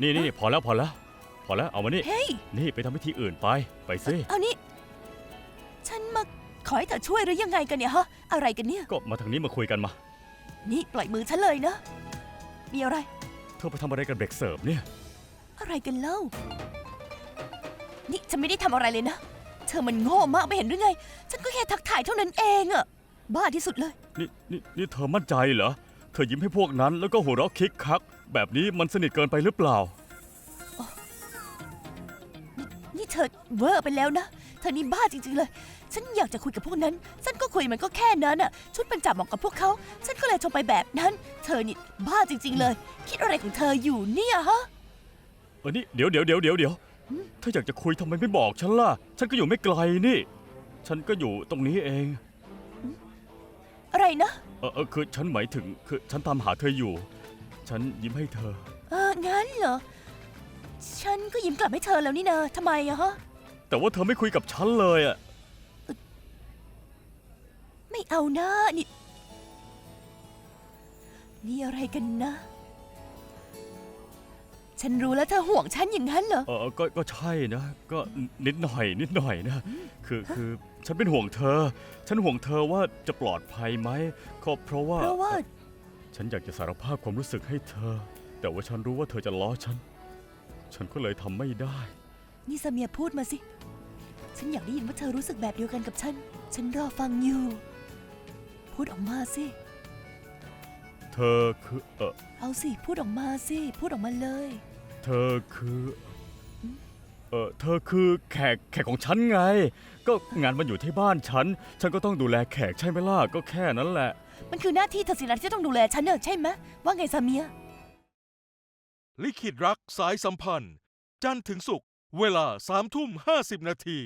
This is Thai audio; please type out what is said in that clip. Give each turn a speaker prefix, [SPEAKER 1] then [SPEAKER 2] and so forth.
[SPEAKER 1] นี่นี่พอแล้วพอแล้ว พอแล้วเอามานี่
[SPEAKER 2] เฮ้ย
[SPEAKER 1] นี่ไปทำพิธีอื่นไป ไปสิ
[SPEAKER 2] เอานี่ ฉันมาขอให้เธอช่วยหรือยังไงกันเนี่ยฮะ อะไรกันเนี่ย
[SPEAKER 1] ก็มาทางนี้มาคุยกันมา
[SPEAKER 2] นี่ปล่อยมือฉันเลยนะ มีอะไร
[SPEAKER 1] เธอไปทำอะไรกับเด็กเสิร์ฟเนี่ย
[SPEAKER 2] อะไรกันเล่า นี่ฉันไม่ได้ทำอะไรเลยนะ เธอมันโง่มากไม่เห็นหรือไง ฉันก็แค่ทักทายเท่านั้นเองอะบ้าที่สุดเลย
[SPEAKER 1] นี่นี่นี่เธอมั่นใจเหรอ เธอยิ้มให้พวกนั้นแล้วก็หัวเราะคิกคัก แบบนี้มันสนิทเกินไปหรือเปล่า
[SPEAKER 2] นี่เธอเวอร์ไปแล้วนะ เธอนี่บ้าจริงๆเลย ฉันอยากจะคุยกับพวกนั้น ฉันก็คุยมันก็แค่นั้นอะชุดปัญจับเหมาะกับพวกเขา ฉันก็เลยชมไปแบบนั้น เธอนี่บ้าจริง ๆ เลย คิดอะไรของเธออยู่เนี่ยฮะ
[SPEAKER 1] เออนี่เดี๋ยวเดี๋ยวเดี๋ยวเดี๋ยวเดี๋ยวถ้าอยากจะคุยทำไมไม่บอกฉันล่ะ ฉันก็อยู่ไม่ไกลนี่ ฉันก็อยู่ตรงนี้เอง
[SPEAKER 2] อะไรนะ
[SPEAKER 1] เออเออคือฉันหมายถึงคือฉันตามหาเธออยู่ ฉันยิ้มให้เธอ
[SPEAKER 2] เอองั้นเหรอ ฉันก็ยิ้มกลับให้เธอแล้วนี่นะทำไมอะฮะ
[SPEAKER 1] แต่ว่าเธอไม่คุยกับฉันเลยอะ
[SPEAKER 2] ไม่เอานะนี่ นี่อะไรกันนะ ฉันรู้แล้วเธอห่วงฉันอย่างนั้นเหรอ
[SPEAKER 1] เออก็ก็ใช่นะ ก็นิดหน่อย นิดหน่อยนะ คือคือฉันเป็นห่วงเธอ ฉันห่วงเธอว่าจะปลอดภัยไหมก็เพราะว่า
[SPEAKER 2] เพราะว่า
[SPEAKER 1] ฉันอยากจะสารภาพความรู้สึกให้เธอ แต่ว่าฉันรู้ว่าเธอจะล้อฉัน ฉันก็เลยทำไม่ได้
[SPEAKER 2] นี่สเมียพูดมาสิ ฉันอยากได้ยินว่าเธอรู้สึกแบบเดียวกันกับฉัน ฉันรอฟังอยู่ พูดออกมาสิ
[SPEAKER 1] เธอคือเออ
[SPEAKER 2] เอาสิ พูดออกมาสิ พูดออกมาเลย
[SPEAKER 1] เธอคือเออเธอคือแขกแขกของฉันไง ก็งานมันอยู่ที่บ้านฉัน ฉันก็ต้องดูแลแขกใช่ไหมล่ะก็แค่นั้นแหละ
[SPEAKER 2] มันคือหน้าที่เธอสินะที่ต้องดูแลฉันเนอะใช่ไหมว่าไงสเมีย
[SPEAKER 3] ลิขิตรักสายสัมพันธ์ จันทร์ถึงศุกร์เวลาสามทุ่มห้าสิบนาที